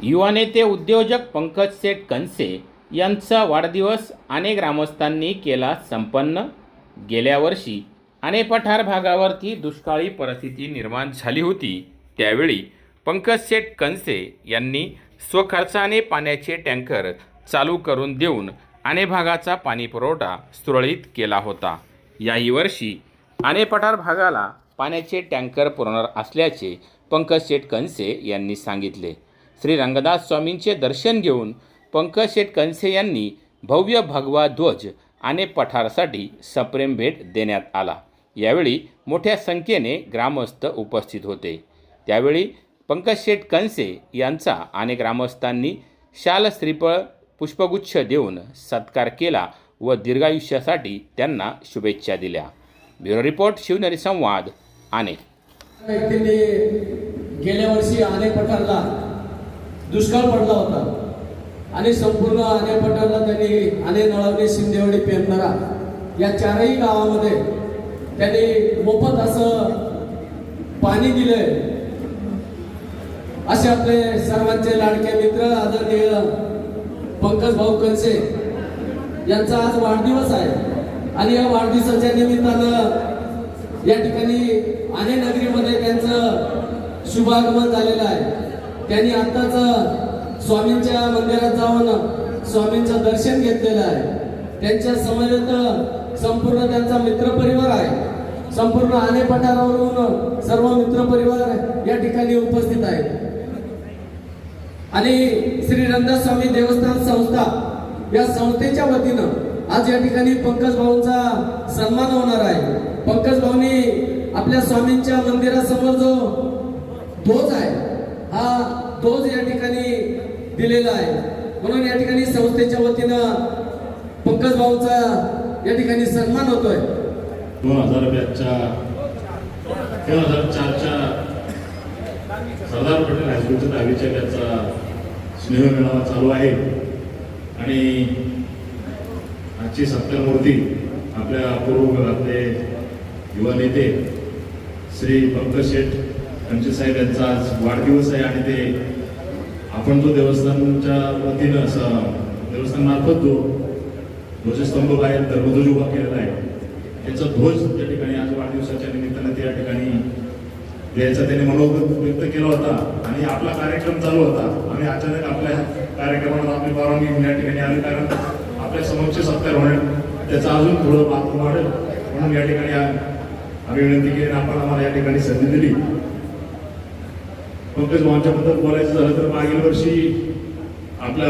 युवा नेते उद्योजक पंकज सेठ कनसे यांचा वाढदिवस अनेक ग्रामस्थांनी केला संपन्न. गेल्या वर्षी अने पठार भागावरती दुष्काळी परिस्थिती निर्माण झाली होती. त्यावेळी पंकज सेठ कनसे यांनी स्वखर्चाने पाण्याचे टँकर चालू करून देऊन अने भागाचा पाणीपुरवठा सुरळीत केला होता. याही वर्षी अने पठार भागाला पाण्याचे टँकर पुरवणार असल्याचे पंकज सेठ कनसे यांनी सांगितले. श्री रंगदास स्वामींचे दर्शन घेऊन पंकज शेठ कनसे यांनी भव्य भगवा ध्वज आणि पठारासाठी सप्रेम भेट देण्यात आला. यावेळी मोठ्या संख्येने ग्रामस्थ उपस्थित होते. त्यावेळी पंकज शेठ कनसे यांचा आणि ग्रामस्थांनी शाल श्रीफळ पुष्पगुच्छ देऊन सत्कार केला व दीर्घायुष्यासाठी त्यांना शुभेच्छा दिल्या. ब्युरो रिपोर्ट शिवनेरी संवाद आणि गेल्या वर्षी आने पठारला दुष्काळ पडला होता. आणि संपूर्ण आने त्यांनी आने नळावणे शिंदेवाडी पेरणारा या चारही गावामध्ये त्यांनी मोफत असं पाणी दिलंय. असे आपले सर्वांचे लाडके मित्र आदरणीय पंकज भाऊ कनसे यांचा आज वाढदिवस आहे. आणि या वाढदिवसाच्या निमित्तानं या ठिकाणी अनेक नगरीमध्ये त्यांचं शुभागमन झालेलं आहे. त्यांनी आत्ताच स्वामींच्या मंदिरात जाऊन स्वामींचं दर्शन घेतलेलं आहे. त्यांच्या समाजात संपूर्ण त्यांचा मित्रपरिवार आहे. संपूर्ण आने पठारावरून सर्व मित्रपरिवार या ठिकाणी उपस्थित आहेत. आणि श्री रंगदास स्वामी देवस्थान संस्था या संस्थेच्या वतीनं आज या ठिकाणी पंकज भाऊंचा सन्मान होणार आहे. पंकज भाऊनी आपल्या स्वामींच्या मंदिरासमोर जो ध्वज आहे हा तोच या ठिकाणी दिलेला आहे. म्हणून या ठिकाणी संस्थेच्या वतीनं पंकज भाऊचा या ठिकाणी सन्मान होतोय. दोन हजार रुपयाच्या दोन हजार चारच्या सरदार पटेल हायस्कूलच्या दहावीच्या त्याचा स्नेह मेळावा चालू आहे. आणि आजची सत्कारमूर्ती आपल्या पूर्व भागातले युवा नेते श्री पंकज शेठ कंचे साहेब यांचा आज वाढदिवस आहे आणि ते आपण जो देवस्थानच्या वतीनं असं देवस्थानमार्फत जो ध्वजस्तंभ बाहेर धर्मध्वज उभा केलेला आहे त्याचा ध्वज त्या ठिकाणी आज वाढदिवसाच्या निमित्तानं त्या ठिकाणी द्यायचा त्याने मनोगत व्यक्त केला होता आणि आपला कार्यक्रम चालू होता. आणि अचानक आपल्या कार्यक्रमाला आपली परवानगी घेऊन या ठिकाणी आली कारण आपल्या समोरचे सत्कार होण्यात त्याचा अजून थोडं बातमी वाढेल. म्हणून या ठिकाणी आम्ही विनंती केली आणि आपण आम्हाला या ठिकाणी संधी दिली. पंकज भावांच्याबद्दल बोलायचं झालं तर मागील वर्षी आपल्या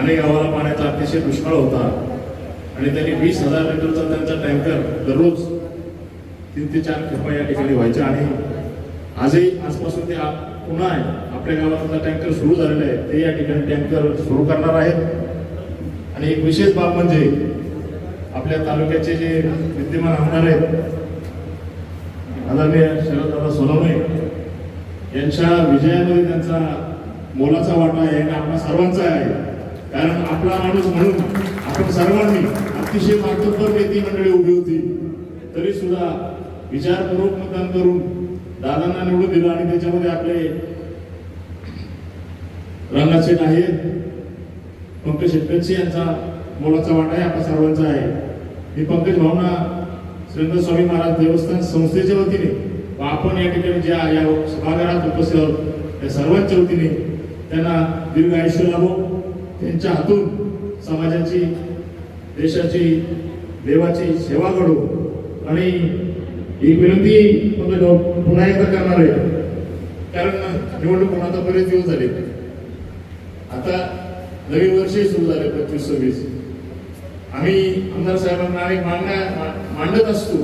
अनेक गावाला पाण्याचा अतिशय दुष्काळ होता. आणि त्यांनी वीस हजार लिटरचा त्यांचा टँकर दररोज तीन ते चार खेपा या ठिकाणी व्हायच्या. आणि आजही आजपासून ते पुन्हा आहे. आपल्या गावातला टँकर सुरू झालेला आहे ते या ठिकाणी टँकर सुरू करणार आहेत. आणि एक विशेष बाब म्हणजे आपल्या तालुक्याचे जे विद्यमान आमदार आहेत आदरणीय शरददादा सोनवणे यांच्या विजयामध्ये त्यांचा मोलाचा वाटा आहे आणि आपला सर्वांचा आहे. कारण आपला माणूस म्हणून आपण सर्वांनी अतिशय मातब्बर नेती मंडळी उभी होती. तरी सुद्धा विचारपूर्वक मतदान करून दादांना निवडून दिलं आणि त्याच्यामध्ये आपले रंगाचे आहे पंकज शेटकरची यांचा मोलाचा वाटा आहे आपला सर्वांचा आहे. मी पंकज भावना श्रींद्र स्वामी महाराज देवस्थान संस्थेच्या वतीने व आपण या ठिकाणी ज्या या सभागृहात उपस्थित आहोत त्या सर्वांच्या वतीने त्यांना दीर्घ आयुष्य लाभो. त्यांच्या हातून समाजाची देशाची देवाची सेवा घडो. आणि ही विनंती पंकज पुन्हा एकदा करणार आहे. कारण निवडणूक आता बरेच दिवस झाले. आता नवीन वर्षही सुरू झाले पंचवीस सव्वीस. आम्ही आमदार साहेबांना अनेक मागण्या मांडत असतो.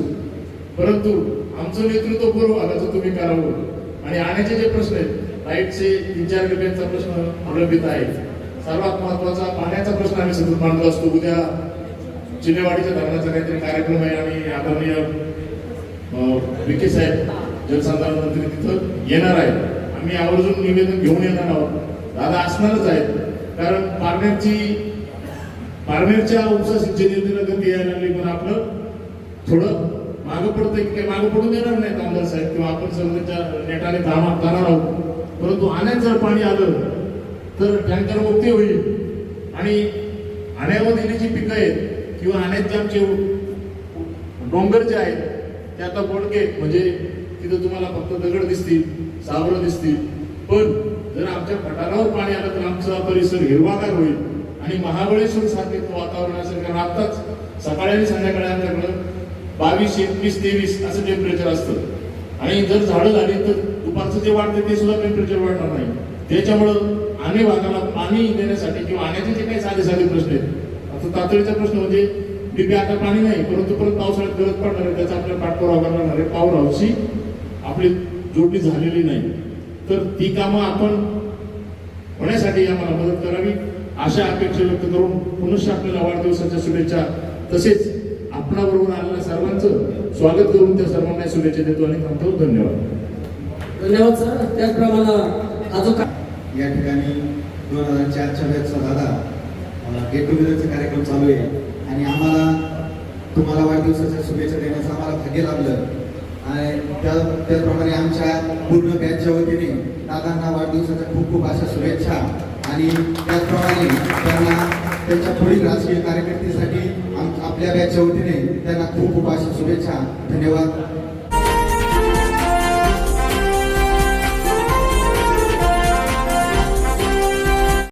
परंतु आमचं नेतृत्व पूर्व भागाचं तुम्ही करावं आणि आण्याचे जे प्रश्न आहेत लाईटचे तीन चार रुपयांचा प्रश्न प्रलंबित आहे. सर्वात महत्त्वाचा पाण्याचा प्रश्न आम्ही सतत मांडलो असतो. उद्या चिन्हेवाडीच्या धरणाचा काहीतरी कार्यक्रम आहे आणि आदरणीय विके साहेब जलसंधारण मंत्री तिथं येणार आहेत. आम्ही आवर्जून निवेदन घेऊन येणार आहोत. दादा असणारच आहेत. कारण पारनेरची पारनेरच्या उपसा सिंचन योजनेला गती यायला लागली पण आपलं थोडं मागं पडतं की काही मागं पडून देणार नाहीत आमदार साहेब किंवा आपण समजा म्हणजे नेटाने जाणार आहोत. परंतु आण्यात जर पाणी आलं तर टँकर मुक्ती होईल. आणि आण्यामध्ये जी पिकं आहेत किंवा आण्यात जे आमचे डोंगर जे आहेत ते आता बोडके म्हणजे तिथं तुम्हाला फक्त दगड दिसतील सावरं दिसतील. पण जर आमच्या पठारावर पाणी आलं तर आमचा परिसर हिरवागार होईल. आणि महाबळेश्वर सारखे वातावरण असेल कारण आत्ताच सकाळी आणि संध्याकाळी आमच्याकडं बावीस एकवीस तेवीस असं टेम्परेचर असतं. आणि जर झाडं झाली तर दुपारचं जे वाढते ते सुद्धा टेम्परेचर वाढणार नाही. त्याच्यामुळं आणि भागाला पाणी देण्यासाठी किंवा आण्याचे जे काही साधे साधे प्रश्न आहेत आता तातडीचा प्रश्न म्हणजे डिबे आता पाणी नाही परंतु परत पावसाळ्यात गरज पडणार आहे त्याचा आपल्याला पाठपुरावा करणार आहे. पावर हाऊसची आपली जोडणी झालेली नाही. तर ती कामं आपण होण्यासाठी आम्हाला मदत करावी अशा अपेक्षा व्यक्त करून पुनश्च आपल्याला वाढदिवसाच्या शुभेच्छा तसेच आपणाबरोबर आलेल्या सर्वांचं स्वागत करून त्या सर्वांना शुभेच्छा देतो आणि थांबतो. धन्यवाद. धन्यवाद सर. त्याचप्रमाणे जो का या ठिकाणी दोन हजार चारच्या बॅचचा दादा गेट टुगेदरचा कार्यक्रम चालू आहे. आणि आम्हाला तुम्हाला वाढदिवसाच्या शुभेच्छा देण्याचं आम्हाला भाग्य लाभलं. आणि त्या त्याचप्रमाणे आमच्या पूर्ण बॅचच्या वतीने दादांना वाढदिवसाच्या खूप खूप अशा शुभेच्छा. आणि त्याचप्रमाणे त्यांना त्यांच्या पुढील राजकीय आम आपल्या बॅचच्या वतीने त्यांना खूप खूप अशा शुभेच्छा धन्यवाद.